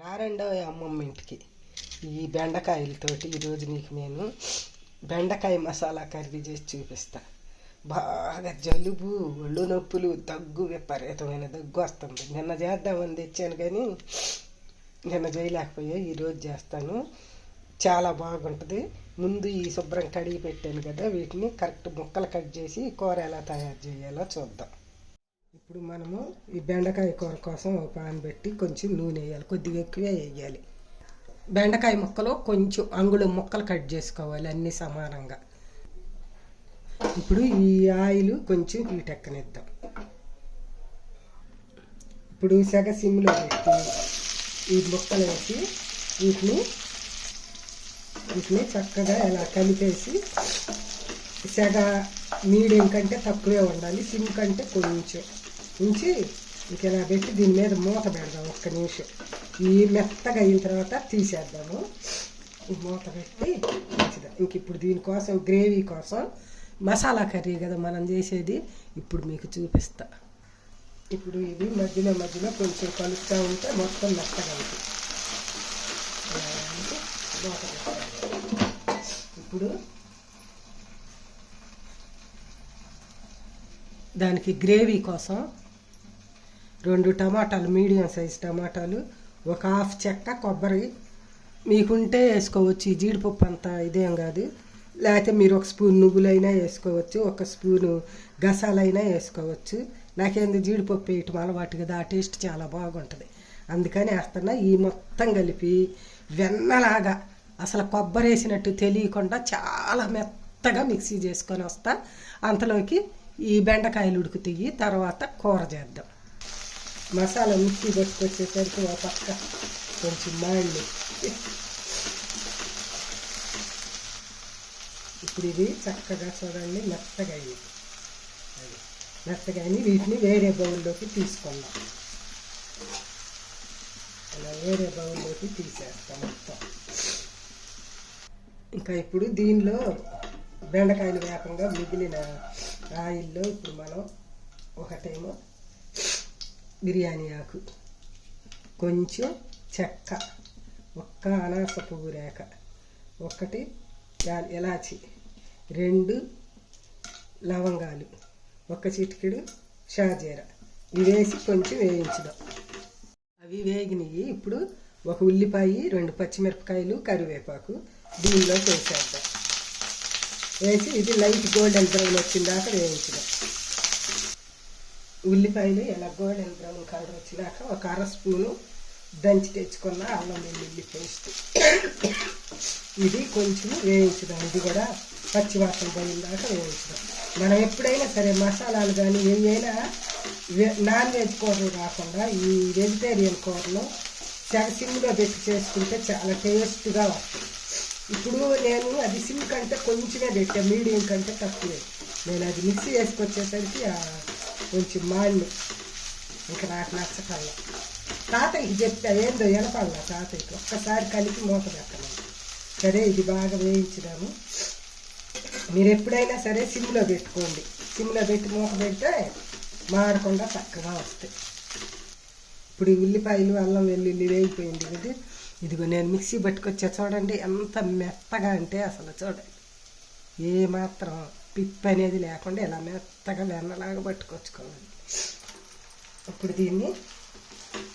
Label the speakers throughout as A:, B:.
A: రారెండో అమ్మమ్మ ఇంటికి. ఈ బెండకాయలతోటి ఈరోజు నీకు నేను బెండకాయ మసాలా కర్రీ చేసి చూపిస్తా. బాగా జలుబు ఒళ్ళు నొప్పులు దగ్గు విపరీతమైన దగ్గు వస్తుంది. నిన్న చేద్దామని తెచ్చాను కానీ నిన్న చేయలేకపోయా ఈరోజు చేస్తాను. చాలా బాగుంటుంది. ముందు ఈ శుభ్రం కడిగి పెట్టాను కదా వీటిని కరెక్ట్ ముక్కలు కట్ చేసి కూర ఎలా తయారు చేయాలో చూద్దాం. ఇప్పుడు మనము ఈ బెండకాయ కూర కోసం ఒక పాన్ పెట్టి కొంచెం నూనె వేయాలి. కొద్దిగా ఎక్కువే వేయాలి. బెండకాయ ముక్కలు కొంచెం అంగుళం ముక్కలు కట్ చేసుకోవాలి అన్నీ సమానంగా. ఇప్పుడు ఈ ఆయిల్ కొంచెం హీట్ ఎక్కనిద్దాం. ఇప్పుడు సెగ సిమ్లో పెట్టి ఈ ముక్కలు వేసి వీటిని వీటిని చక్కగా ఇలా కలిపేసి సెగ మీడియం కంటే తక్కువే ఉండాలి సిమ్ కంటే కొంచెం. ఉంచి ఇంక ఇలా పెట్టి దీని మీద మూత పెడదాం ఒక్క నిమిషం. ఈ మెత్తగా అయిన తర్వాత తీసేద్దాము. ఈ మూత పెట్టి మంచిదాం ఇంక ఇప్పుడు దీనికోసం గ్రేవీ కోసం మసాలా కర్రీ కదా మనం చేసేది. ఇప్పుడు మీకు చూపిస్తా. ఇప్పుడు ఇది మధ్యలో మధ్యలో కొంచెం కలుపుతూ ఉంటే మొత్తం మెత్తగా ఉంటుంది మూత పెట్టాలి ఇప్పుడు దానికి గ్రేవీ కోసం రెండు టమాటాలు మీడియం సైజ్ టమాటాలు ఒక హాఫ్ చెక్క కొబ్బరి. మీకుంటే వేసుకోవచ్చు ఈ జీడిపప్పు అంతా ఇదేం కాదు. లేకపోతే మీరు ఒక స్పూన్ నువ్వులైనా వేసుకోవచ్చు ఒక స్పూను గసాలైనా వేసుకోవచ్చు. నాకేంది జీడిపప్పు వేయటం అలవాటు కదా ఆ టేస్ట్ చాలా బాగుంటుంది. అందుకని వేస్తున్నా ఈ మొత్తం కలిపి వెన్నలాగా. అసలు కొబ్బరి వేసినట్టు తెలియకుండా చాలా మెత్తగా మిక్సీ చేసుకొని వస్తా. అంతలోకి ఈ బెండకాయలు ఉడుకుతాయి తర్వాత కూర చేద్దాం. మసాలా మిక్సీ పట్టుకొచ్చేసరికి ఒక పక్క కొంచెం మాండి ఇప్పుడు ఇది చక్కగా చూడండి మెత్తగా అయింది. అది మెత్తగా వీటిని వేరే బౌల్లోకి తీసుకుందాం. అలా వేరే బౌల్లోకి తీసేస్తాం మొత్తం. ఇంకా ఇప్పుడు దీనిలో బెండకాయలు వేపంగా మిగిలిన ఆయిల్లో ఇప్పుడు మనం ఒకటేమో బిర్యానీ ఆకు కొంచెం చెక్క ఒక్క అనాస పువ్వు రేఖ ఒకటి ఎలాచి రెండు లవంగాలు ఒక చిటికెడు షాజీర ఇవి వేసి కొంచెం వేయించుదాం అవి వేగినవి ఇప్పుడు ఒక ఉల్లిపాయ రెండు పచ్చిమిరపకాయలు కరివేపాకు దీనిలో వేసేద్దాం వేసి ఇది లైట్ గోల్డెన్ బ్రౌన్ వచ్చిన దాకా వేయించుదాం ఉల్లిపాయలు ఎలా గోల్డెన్ బ్రౌన్ కలర్ వచ్చినాక ఒక అర స్పూను దంచి తెచ్చుకున్న అల్లం వెల్లుల్లి పేస్ట్. ఇది కొంచెం వేయించుదాం ఇది కూడా పచ్చివాసన పోయిన దాకా వేయించుదాం మనం ఎప్పుడైనా సరే మసాలాలు కానీ ఏవైనా నాన్ వెజ్ కూరలు కాకుండా ఈ వెజిటేరియన్ కూరలు చాలా సిమ్లో పెట్టి చేసుకుంటే చాలా టేస్ట్గా వస్తుంది ఇప్పుడు నేను అది సిమ్ కంటే కొంచెమే పెట్టాను మీడియం కంటే తక్కువే. నేను అది మిక్సీ వేసుకొచ్చేసరికి కొంచెం మాళ్ళు. ఇంకా నాకు నచ్చకల్లా. తాతయ్యకి చెప్తా ఏందో ఎనపల్లా తాతయ్యకి ఒక్కసారి కలిపి మూత పెట్టమని. సరే ఇది బాగా వేయించినాము. మీరు ఎప్పుడైనా సరే సిమ్లో పెట్టుకోండి. సిమ్లో పెట్టి మూత పెడితే మాడకుండా చక్కగా వస్తాయి. ఇప్పుడు ఈ ఉల్లిపాయలు అల్లం వెల్లుల్లి వేగిపోయింది కదా ఇదిగో నేను మిక్సీ పట్టుకొచ్చా చూడండి ఎంత మెత్తగా అంటే అసలు చూడండి. ఏమాత్రం మాత్రం అనేది లేకుండా ఇలా మెత్తగా వెన్నలాగా పట్టుకొచ్చుకోవాలి. ఇప్పుడు దీన్ని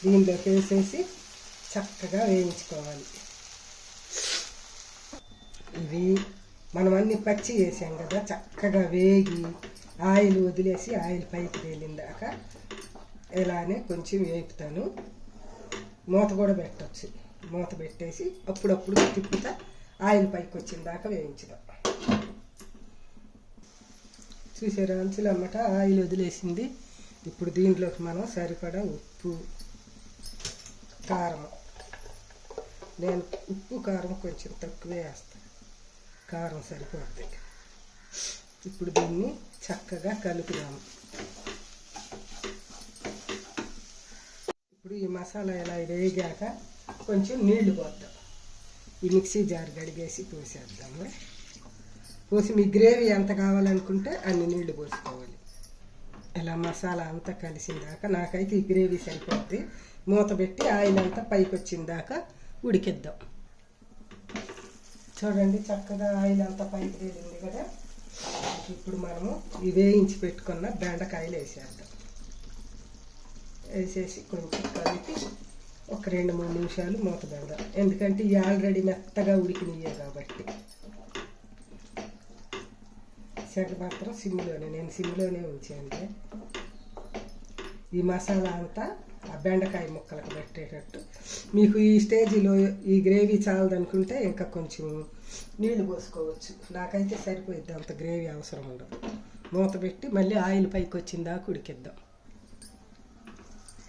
A: దీనిలోకి వేసేసి చక్కగా వేయించుకోవాలి. ఇవి మనం అన్ని పచ్చి వేసాం కదా చక్కగా వేగి ఆయిల్ వదిలేసి ఆయిల్ పైకి తేలిందాక ఇలానే కొంచెం వేపుతాను. మూత కూడా పెట్టచ్చు. మూత పెట్టేసి అప్పుడప్పుడు తిప్పుతా ఆయిల్ పైకి వచ్చిన దాకా వేయించుదాం. చూసారు అంచులు అన్నమాట ఆయిల్ వదిలేసింది. ఇప్పుడు దీంట్లోకి మనం సరిపడా ఉప్పు కారం. నేను ఉప్పు కారం కొంచెం తక్కువే వేస్తాను కారం సరిపోద్ది. ఇప్పుడు దీన్ని చక్కగా కలుపుదాము. ఇప్పుడు ఈ మసాలా ఇలా వేగాక కొంచెం నీళ్ళు పోద్దాం. ఈ మిక్సీ జార్ గడిగేసి పోసేద్దాము. పోసి మీ గ్రేవీ ఎంత కావాలనుకుంటే అన్ని నీళ్ళు పోసుకోవాలి. ఇలా మసాలా అంతా కలిసిన దాకా నాకైతే ఈ గ్రేవీ సరిపోద్ది. మూత పెట్టి ఆయిల్ అంతా పైకి వచ్చిన దాకా ఉడికిద్దాం. చూడండి చక్కగా ఆయిల్ అంతా పైకి తేలింది కదా. ఇప్పుడు మనము వేయించి పెట్టుకున్న బెండకాయలు వేసేద్దాం. వేసేసి కొంచెం కలిపి ఒక రెండు మూడు నిమిషాలు మూత పెడదాం. ఎందుకంటే ఇవి ఆల్రెడీ మెత్తగా ఉడికినాయే కాబట్టి. చెగ మాత్రం సిమ్లోనే నేను సిమ్లోనే ఉంచాను ఈ మసాలా అంతా ఆ బెండకాయ ముక్కలకు పెట్టేటట్టు. మీకు ఈ స్టేజీలో ఈ గ్రేవీ చాలదనుకుంటే ఇంకా కొంచెం నీళ్ళు పోసుకోవచ్చు. నాకైతే సరిపోయిద్ది అంత గ్రేవీ అవసరం ఉండదు. మూత పెట్టి మళ్ళీ ఆయిల్ పైకి వచ్చిన దాకా ఉడికిద్దాం.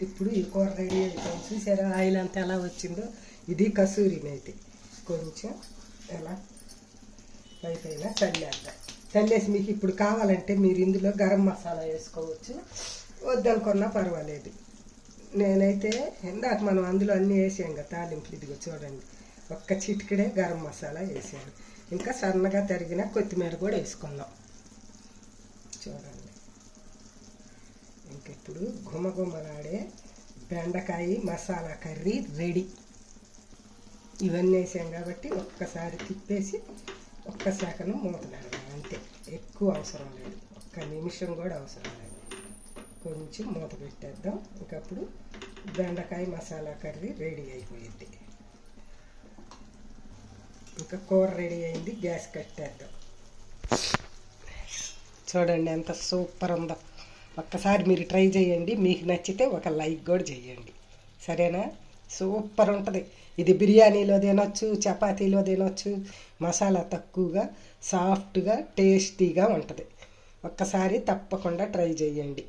A: ఇప్పుడు ఈ కూర రెడీ అయిపోయింది. చూసారా ఆయిల్ అంతా ఎలా వచ్చిందో? ఇది కసూరి మేతి. కొంచెం ఎలా పై పైన చల్లేద్దాం. చల్లేసి మీకు ఇప్పుడు కావాలంటే మీరు ఇందులో గరం మసాలా వేసుకోవచ్చు. వద్దనుకున్నా పర్వాలేదు. నేనైతే ఇందాక మనం అందులో అన్నీ వేసాం కదా తాలింపులు ఇదిగో చూడండి. ఒక్క చిటికడే గరం మసాలా వేసాను. ఇంకా సన్నగా తరిగిన కొత్తిమీర కూడా వేసుకుందాం. చూడండి. ఇంక ఇప్పుడు గుమగుమలాడే బెండకాయ మసాలా కర్రీ రెడీ. ఇవన్నీ వేసాం కాబట్టి ఒక్కసారి తిప్పేసి ఒక్క శాఖను మూత అంతే. ఎక్కువ అవసరం లేదు. ఒక్క నిమిషం కూడా అవసరం లేదు. కొంచెం మూత పెట్టేద్దాం. ఇంకప్పుడు బెండకాయ మసాలా కర్రీ రెడీ అయిపోయింది. ఇంకా కూర రెడీ అయింది. గ్యాస్ కట్టేద్దాం. చూడండి ఎంత సూపర్ ఉందో. ఒక్కసారి మీరు ట్రై చేయండి. మీకు నచ్చితే ఒక లైక్ కూడా చేయండి. సరేనా? సూపర్ ఉంటుంది. ఇది బిర్యానీలో తినొచ్చు చపాతీలో తినొచ్చు మసాలా తక్కువగా సాఫ్ట్గా టేస్టీగా ఉంటుంది. ఒక్కసారి తప్పకుండా ట్రై చేయండి.